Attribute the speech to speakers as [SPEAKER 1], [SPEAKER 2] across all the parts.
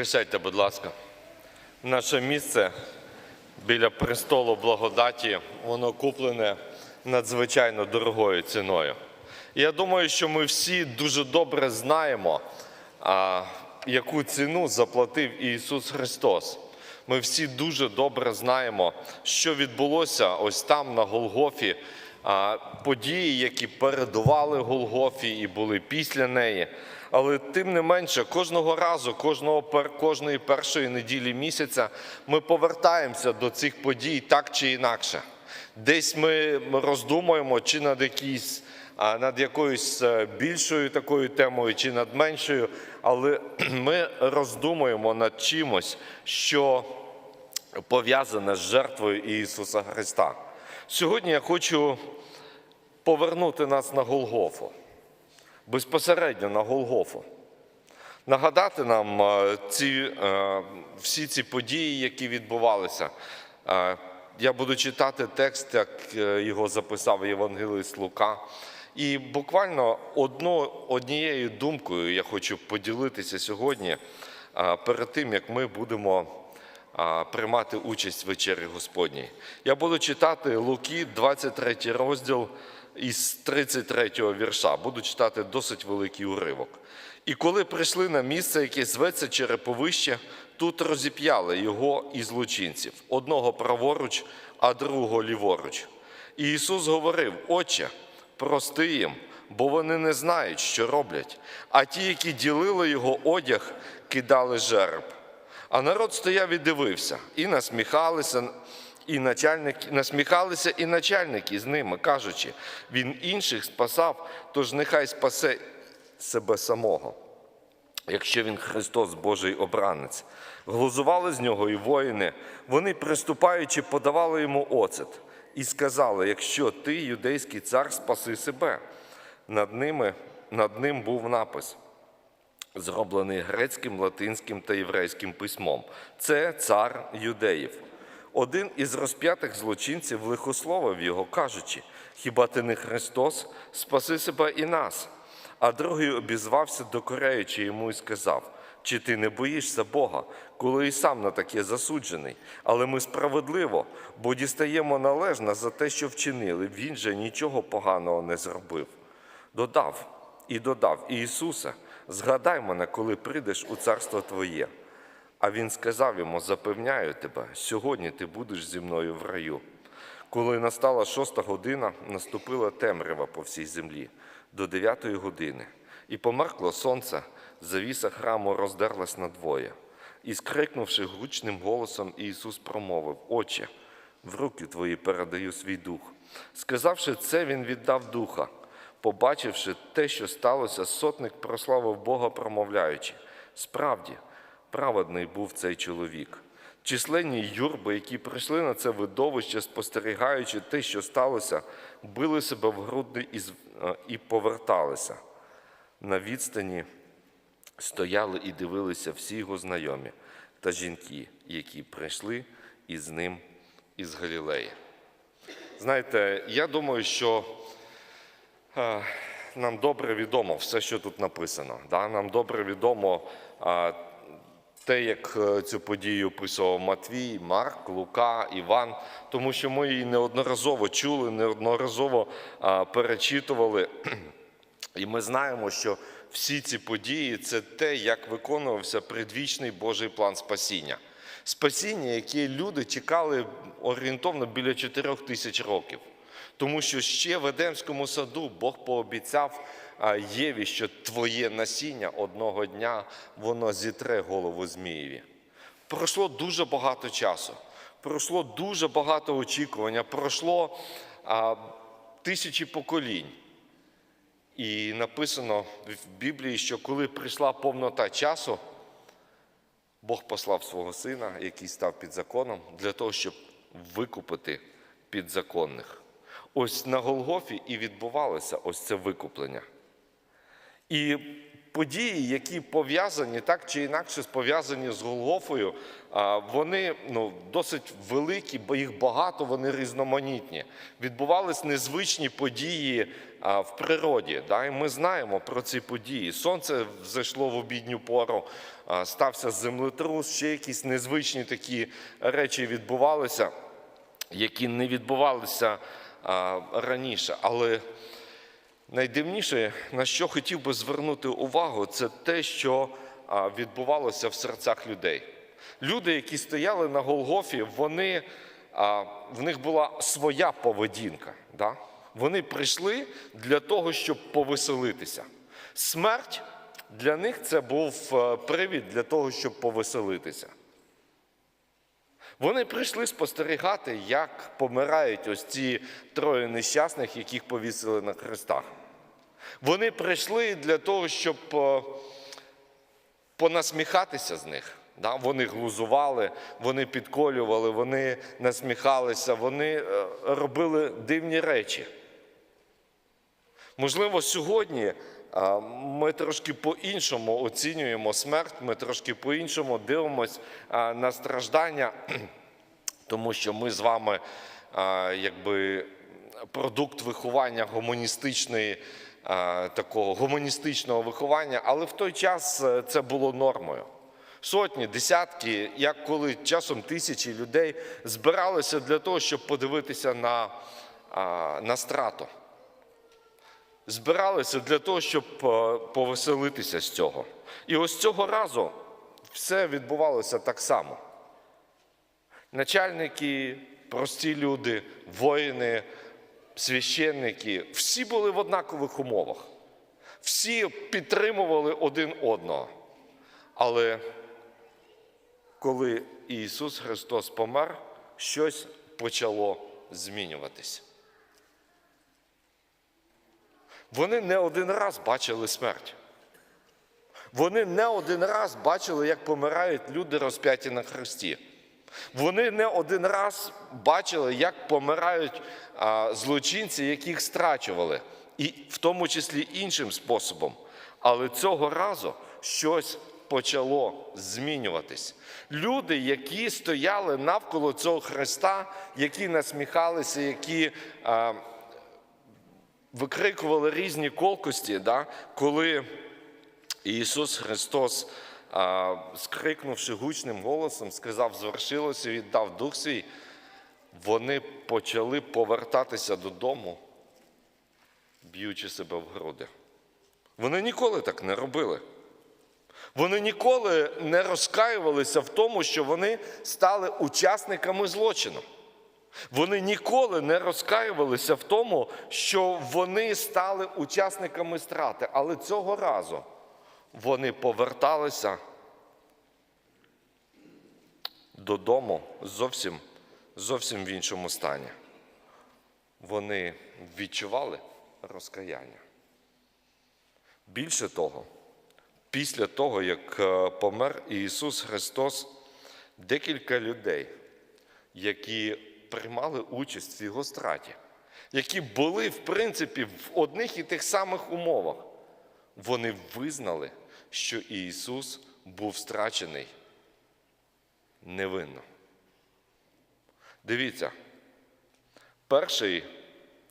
[SPEAKER 1] Присядьте, будь ласка. Наше місце біля престолу благодаті, воно куплене надзвичайно дорогою ціною. Я думаю, що ми всі дуже добре знаємо, а, яку ціну заплатив Ісус Христос. Ми всі дуже добре знаємо, що відбулося ось там на Голгофі, події, які передували Голгофі і були після неї. Але тим не менше, кожного разу, кожного кожної першої неділі місяця ми повертаємося до цих подій так чи інакше. Десь ми роздумуємо чи над якісь над якоюсь е, більшою такою темою, чи над меншою, але ми роздумуємо над чимось, що пов'язане з жертвою Ісуса Христа. Сьогодні я хочу повернути нас на Голгофу, безпосередньо на Голгофу. Нагадати нам е, ці, е, всі ці події, які відбувалися. Е, Я буду читати текст, як його записав євангелист Лука. І буквально одно, однією думкою я хочу поділитися сьогодні перед тим, як ми будемо приймати участь в вечері Господній. Я буду читати Луки, 23 розділ із 33 вірша. Буду читати досить великий уривок. І коли прийшли на місце, яке зветься Череповище, тут розіп'яли його і злочинців, одного праворуч, а другого ліворуч. І Ісус говорив: Отче, прости їм, бо вони не знають, що роблять. А ті, які ділили його одяг, кидали жереб. А народ стояв і дивився, і насміхалися, і начальники, насміхалися і начальники з ними, кажучи, він інших спасав, тож нехай спасе себе самого, якщо він Христос Божий обранець. Глузували з нього і воїни, вони, приступаючи, подавали йому оцет і сказали: якщо ти, юдейський цар, спаси себе. Над, ними, над ним був напис зроблений грецьким, латинським та єврейським письмом. Це цар юдеїв. Один із розп'ятих злочинців лихословив його, кажучи: Хіба ти не Христос? Спаси себе і нас. А другий обізвався, докоряючи йому і сказав: Чи ти не боїшся Бога, коли і сам на таке засуджений? Але ми справедливо, бо дістаємо належне за те, що вчинили. Він же нічого поганого не зробив. Додав і додав Ісусе, згадай мене, коли прийдеш у царство Твоє. А він сказав йому: Запевняю тебе, сьогодні ти будеш зі мною в раю. Коли настала шоста година, наступила темрява по всій землі до дев'ятої години, і померкло сонце, завіса храму роздерлась надвоє. І, скрикнувши гучним голосом, Ісус промовив: Отче, в руки твої передаю свій дух. Сказавши це, він віддав духа. Побачивши те, що сталося, сотник прославив Бога, промовляючи: справді, праведний був цей чоловік. Численні юрби, які прийшли на це видовище, спостерігаючи те, що сталося, били себе в груди і, е, і поверталися. На відстані стояли і дивилися всі його знайомі та жінки, які прийшли із ним із Галілеї. Знаєте, я думаю, що Е, нам добре відомо все, що тут написано. Нам добре відомо те, як е, цю подію описував Матвій, Марк, Лука, Іван, тому що ми її неодноразово чули, неодноразово перечитували. І ми знаємо, що всі ці події це те, як виконувався предвічний Божий план спасіння. Спасіння, яке люди чекали орієнтовно біля 4 тисяч років. Тому що ще в Едемському саду Бог пообіцяв Єві, що твоє насіння одного дня воно зітре голову Змієві. Пройшло дуже багато часу, пройшло дуже багато очікування, пройшло а, тисячі поколінь. І написано в Біблії, що коли прийшла повнота часу, Бог послав свого сина, який став під законом, для того, щоб викупити підзаконних. Ось на Голгофі і відбувалося ось це викуплення. І події, які пов'язані так чи інакше пов'язані з Голгофою, вони ну, досить великі, бо їх багато, вони різноманітні. Відбувались незвичні події в природі. Да? І ми знаємо про ці події. Сонце взайшло в обідню пору, стався землетрус, ще якісь незвичні такі речі відбувалися, які не відбувалися раніше. Але Найдивніше, на що хотів би звернути увагу, це те, що відбувалося в серцях людей. Люди, які стояли на Голгофі, вони, в них була своя поведінка. Да? Вони прийшли для того, щоб повеселитися. Смерть для них це був е, привід для того, щоб повеселитися. Вони прийшли спостерігати, як помирають ось ці троє нещасних, яких повісили на хрестах. Вони прийшли для того, щоб е, понасміхатися з них. Вони глузували, вони підколювали, вони насміхалися, вони е, робили дивні речі. Можливо, сьогодні ми трошки по-іншому оцінюємо смерть, ми трошки по-іншому дивимось на страждання, тому що ми з вами якби продукт виховання гуманістичної. А, Такого гуманістичного виховання, але в той час е, це було нормою. Сотні, десятки, як коли часом тисячі людей збиралися для того, щоб подивитися на, на страту збиралися для того, щоб е, повеселитися з цього. І ось цього разу все відбувалося так само. Начальники, прості люди, воїни, священники всі були в однакових умовах. Всі підтримували один одного. Але коли Ісус Христос помер, щось почало змінюватись. Вони не один раз бачили смерть. Вони не один раз бачили, як помирають люди розп'яті на хресті. Вони не один раз бачили, як помирають злочинці, яких страчували, і в тому числі іншим способом. Але цього разу щось почало змінюватись. Люди, які стояли навколо цього хреста, які насміхалися, які. А, викрикували різні колкості, да, коли Ісус Христос, скрикнувши гучним голосом, сказав, звершилося віддав Дух свій, вони почали повертатися додому, б'ючи себе в груди. Вони ніколи так не робили. Вони ніколи не розкаювалися в тому, що вони стали учасниками злочину. Вони ніколи не розкаювалися в тому, що вони стали учасниками страти, але цього разу вони поверталися додому зовсім, зовсім в іншому стані. Вони відчували розкаяння. Більше того, після того, як е, помер Ісус Христос, декілька людей, які приймали участь в його страті, які були, в принципі, в одних і тих самих умовах, вони визнали, що Ісус був страчений невинно. Дивіться, перший,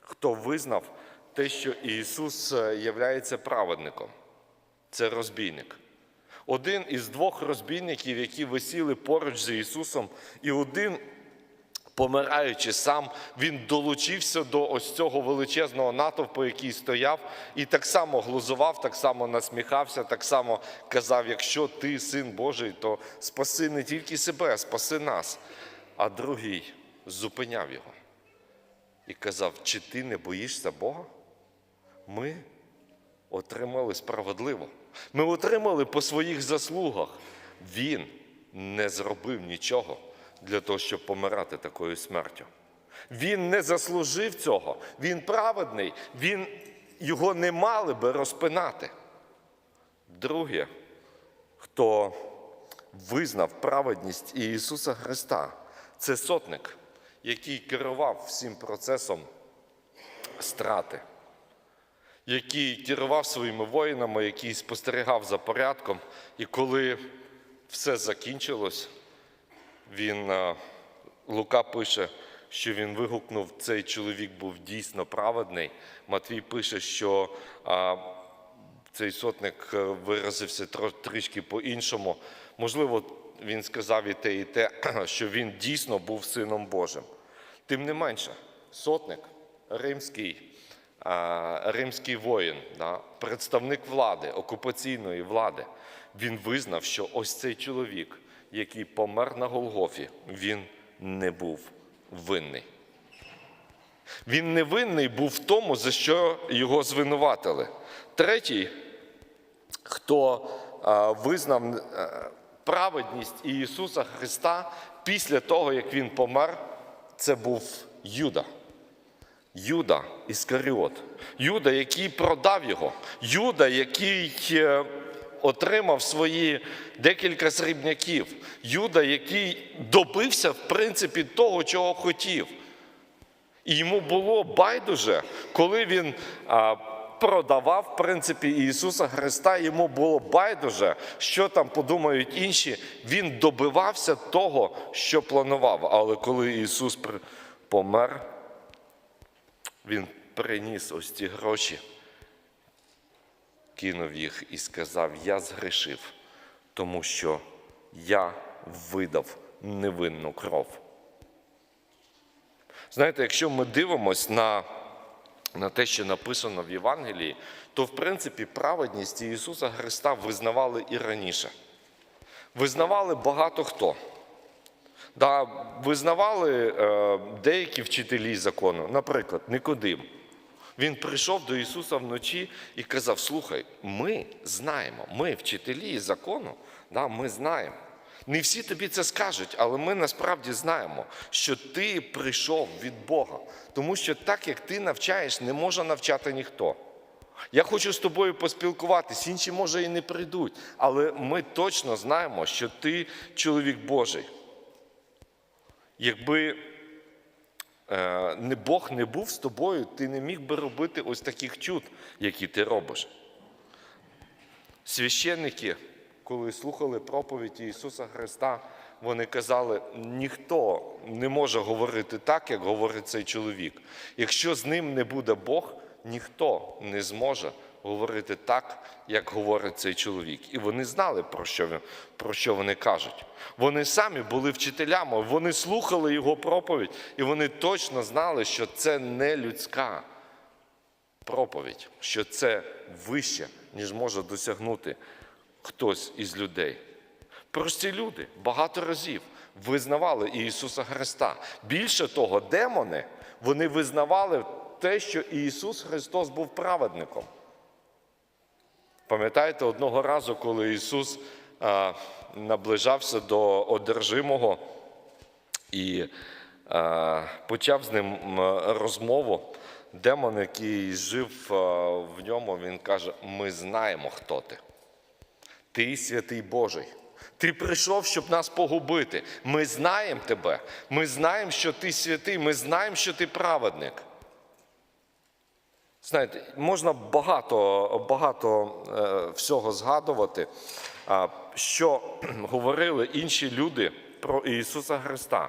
[SPEAKER 1] хто визнав те, що Ісус є праведником, це розбійник. Один із двох розбійників, які висіли поруч з Ісусом, і один помираючи сам, він долучився до ось цього величезного натовпу, який стояв, і так само глузував, так само насміхався, так само казав: якщо ти син Божий, то спаси не тільки себе, спаси нас. А другий зупиняв його і казав: чи ти не боїшся Бога? Ми отримали справедливо. Ми отримали по своїх заслугах. Він не зробив нічого для того, щоб помирати такою смертю. Він не заслужив цього. Він праведний, він, його не мали би розпинати. Друге, хто визнав праведність Ісуса Христа, це сотник, який керував всім процесом страти. який керував своїми воїнами, який спостерігав за порядком. І коли все закінчилось, він е, Лука пише, що він вигукнув, цей чоловік був дійсно праведний. Матвій пише, що а, цей сотник е, виразився трішки по-іншому. Можливо, він сказав і те, і те, що він дійсно був сином Божим. Тим не менше, сотник, римський, римський воїн, да, представник влади, окупаційної влади, він визнав, що ось цей чоловік, який помер на Голгофі, він не був винний. Він не винний був в тому, за що його звинуватили. Третій, хто а, визнав е, праведність Ісуса Христа після того, як Він помер, це був Юда. Юда Іскаріот. Юда, який продав його. Юда, який е, отримав свої декілька срібняків. Юда, який добився, в принципі, того, чого хотів. І йому було байдуже, коли він продавав, в принципі, Ісуса Христа, йому було байдуже, що там подумають інші. Він добивався того, що планував. Але коли Ісус помер, Він приніс ось ці гроші, кинув їх і сказав: Я згрішив, тому що я видав невинну кров. Знаєте, якщо ми дивимось на, на те, що написано в Євангелії, то в принципі праведність Ісуса Христа визнавали і раніше. Визнавали багато хто. Да, визнавали е, деякі вчителі закону, наприклад, Никодим. Він прийшов до Ісуса вночі і казав: Слухай, ми знаємо, ми вчителі закону, да, ми знаємо. Не всі тобі це скажуть, але ми насправді знаємо, що ти прийшов від Бога. Тому що так, як ти навчаєш, не може навчати ніхто. Я хочу з тобою поспілкуватись, інші, може, і не прийдуть, але ми точно знаємо, що ти чоловік Божий. Якби не Бог не був з тобою, ти не міг би робити ось таких чуд, які ти робиш. Священники, коли слухали проповіді Ісуса Христа, вони казали, ніхто не може говорити так, як говорить цей чоловік. Якщо з ним не буде Бог, ніхто не зможе говорити так, як говорить цей чоловік. І вони знали, про що, про що вони кажуть. Вони самі були вчителями, вони слухали його проповідь, і вони точно знали, що це не людська проповідь, що це вище, ніж може досягнути хтось із людей. Прості люди багато разів визнавали Ісуса Христа. Більше того, демони вони визнавали те, що Ісус Христос був праведником. Пам'ятаєте одного разу, коли Ісус наближався до одержимого і почав з ним розмову. Демон, який жив в ньому, він каже: Ми знаємо, хто ти. Ти святий Божий. Ти прийшов, щоб нас погубити. Ми знаємо тебе. Ми знаємо, що ти святий, ми знаємо, що ти праведник. Знаєте, можна багато, багато е, всього згадувати, що говорили інші люди про Ісуса Христа.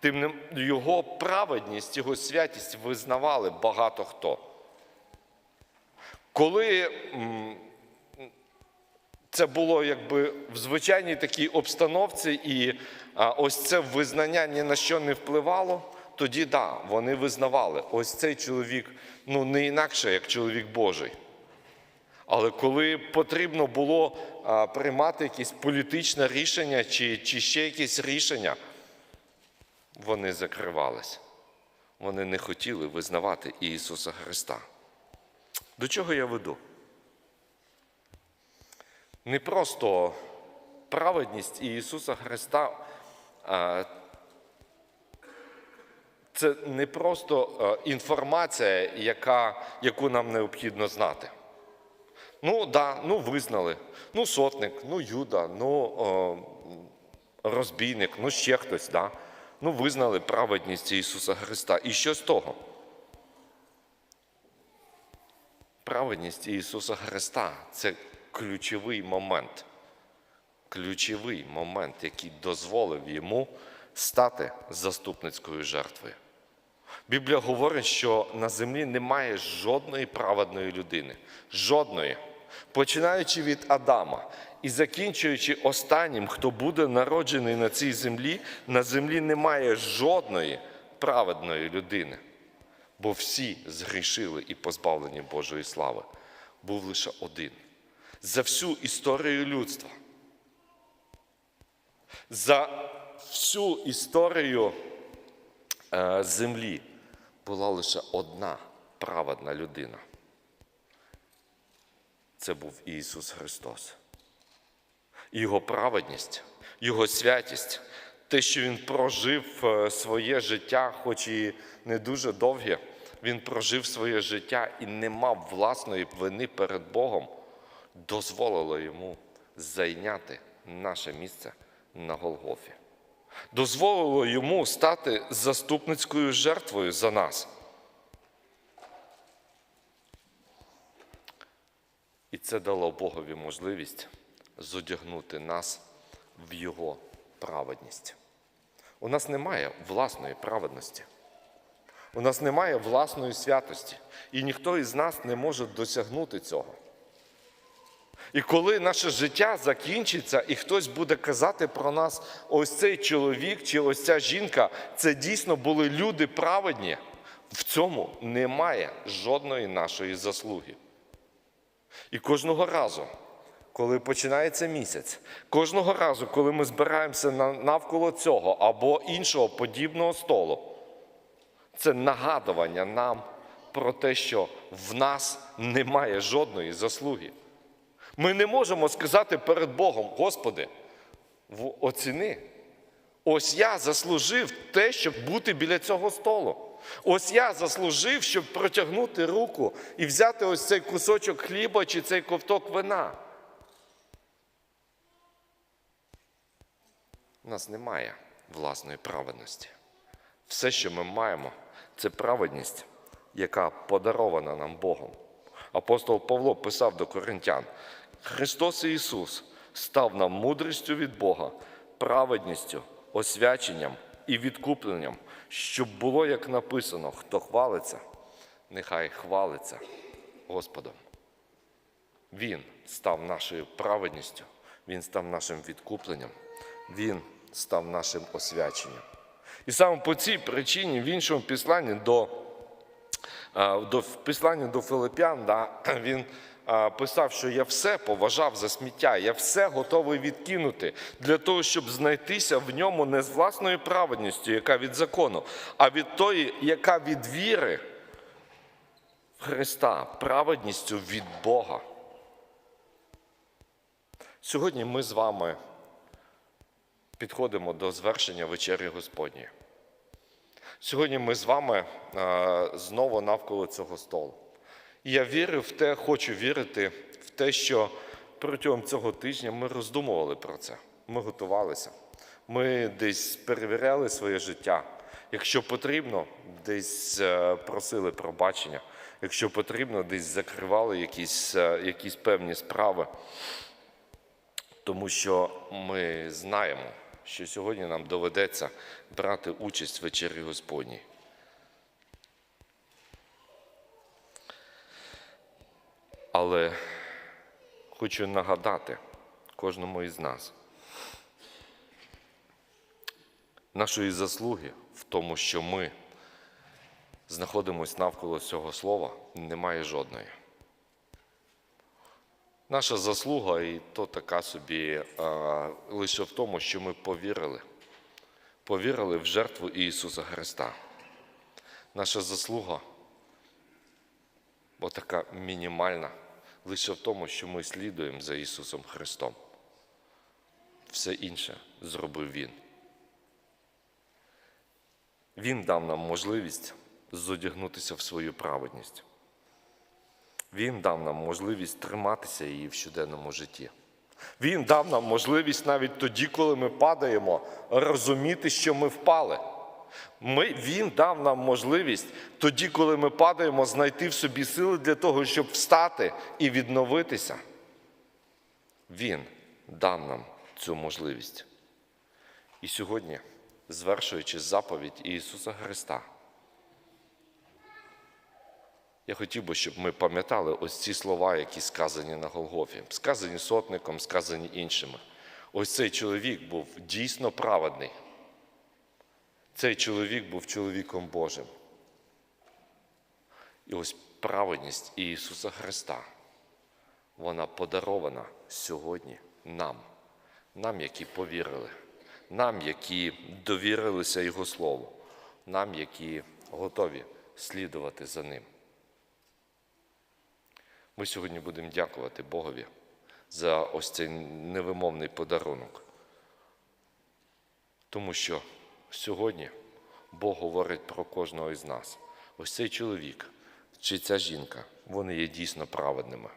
[SPEAKER 1] Тим його праведність, його святість визнавали багато хто. Коли це було якби в звичайній такій обстановці, і ось це визнання ні на що не впливало, тоді да, вони визнавали, ось цей чоловік ну не інакше, як чоловік Божий. Але коли потрібно було приймати якесь політичне рішення чи, чи ще якесь рішення, вони закривались. Вони не хотіли визнавати Ісуса Христа. До чого я веду? не просто праведність Ісуса Христа, це не просто е, інформація, яка, яку нам необхідно знати. Ну, да, ну визнали, ну сотник, ну Юда, ну о, розбійник, ну ще хтось, да. ну визнали праведність Ісуса Христа. І що з того? праведність Ісуса Христа це ключовий момент. Ключовий момент, який дозволив йому стати заступницькою жертвою. Біблія говорить, що на землі немає жодної праведної людини. Жодної. Починаючи від Адама і закінчуючи останнім, хто буде народжений на цій землі, на землі немає жодної праведної людини. Бо всі згрішили і позбавлені Божої слави. Був лише один. За всю історію людства. За всю історію землі була лише одна праведна людина. Це був Ісус Христос. Його праведність, Його святість, те, що Він прожив е, своє життя, хоч і не дуже довге, Він прожив своє життя і не мав власної вини перед Богом, дозволило йому зайняти наше місце на Голгофі. Дозволило йому стати заступницькою жертвою за нас. І це дало Богові можливість зодягнути нас в Його праведність. У нас немає власної праведності. У нас немає власної святості. І ніхто із нас не може досягнути цього. І коли наше життя закінчиться, і хтось буде казати про нас, ось цей чоловік чи ось ця жінка, це дійсно були люди праведні, в цьому немає жодної нашої заслуги. І кожного разу, коли починається місяць, кожного разу, коли ми збираємося навколо цього або іншого подібного столу, це нагадування нам про те, що в нас немає жодної заслуги. Ми не можемо сказати перед Богом, Господи, оціни. Ось я заслужив те, щоб бути біля цього столу. Ось я заслужив, щоб протягнути руку і взяти ось цей кусочок хліба чи цей ковток вина. У нас немає власної праведності. Все, що ми маємо, це праведність, яка подарована нам Богом. Апостол Павло писав до коринтян: Христос Ісус став нам мудрістю від Бога, праведністю, освяченням і відкупленням, щоб було, як написано, хто хвалиться, нехай хвалиться Господом. Він став нашою праведністю, Він став нашим відкупленням, Він став нашим освяченням. І саме по цій причині в іншому післанні до, до післанні до Филип'ян да, він писав, що я все поважав за сміття, я все готовий відкинути для того, щоб знайтися в ньому не з власною праведністю, яка від закону, а від тої, яка від віри в Христа, праведністю від Бога. Сьогодні ми з вами підходимо до звершення вечері Господньої. Сьогодні ми з вами знову навколо цього столу. Я вірю в те, хочу вірити в те, що протягом цього тижня ми роздумували про це. Ми готувалися. Ми десь перевіряли своє життя. Якщо потрібно, десь е, просили пробачення. Якщо потрібно, десь закривали якісь, е, якісь певні справи. Тому що ми знаємо, що сьогодні нам доведеться брати участь в вечері Господній. Але хочу нагадати кожному із нас нашої заслуги в тому, що ми знаходимося навколо цього слова, немає жодної. Наша заслуга, і то така собі а, лише в тому, що ми повірили, повірили в жертву Ісуса Христа. Наша заслуга, бо така мінімальна, лише в тому, що ми слідуємо за Ісусом Христом. Все інше зробив Він. Він дав нам можливість зодягнутися в свою праведність. Він дав нам можливість триматися її в щоденному житті. Він дав нам можливість навіть тоді, коли ми падаємо, розуміти, що ми впали. Ми, він дав нам можливість тоді, коли ми падаємо, знайти в собі сили для того, щоб встати і відновитися. Він дав нам цю можливість. І сьогодні, звершуючи заповідь Ісуса Христа, я хотів би, щоб ми пам'ятали ось ці слова, які сказані на Голгофі, сказані сотником, сказані іншими. Ось цей чоловік був дійсно праведний. Цей чоловік був чоловіком Божим. І ось праведність Ісуса Христа, вона подарована сьогодні нам, нам, які повірили, нам, які довірилися Його Слову, нам, які готові слідувати за Ним. Ми сьогодні будемо дякувати Богові за ось цей невимовний подарунок. Тому що сьогодні Бог говорить про кожного із нас. Ось цей чоловік чи ця жінка, вони є дійсно праведними.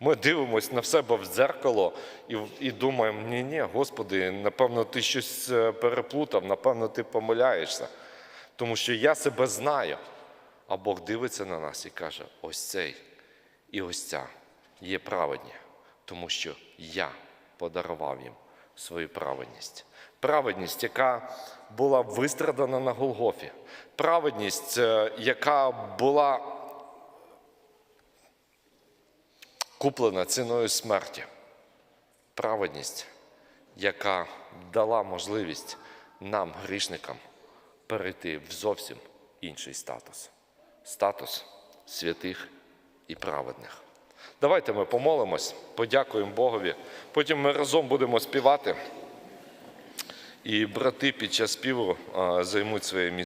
[SPEAKER 1] Ми дивимося на себе в дзеркало і, і думаємо, ні, ні, Господи, напевно, ти щось е, переплутав, напевно, ти помиляєшся. Тому що я себе знаю. А Бог дивиться на нас і каже: ось цей і ось ця є праведні, тому що я подарував їм свою праведність. Праведність, яка була вистрадана на Голгофі, праведність, е, яка була куплена ціною смерті, праведність, яка дала можливість нам, грішникам, перейти в зовсім інший статус статус святих і праведних. Давайте ми помолимось, подякуємо Богові. Потім ми разом будемо співати. І брати під час співу займуть своє місце.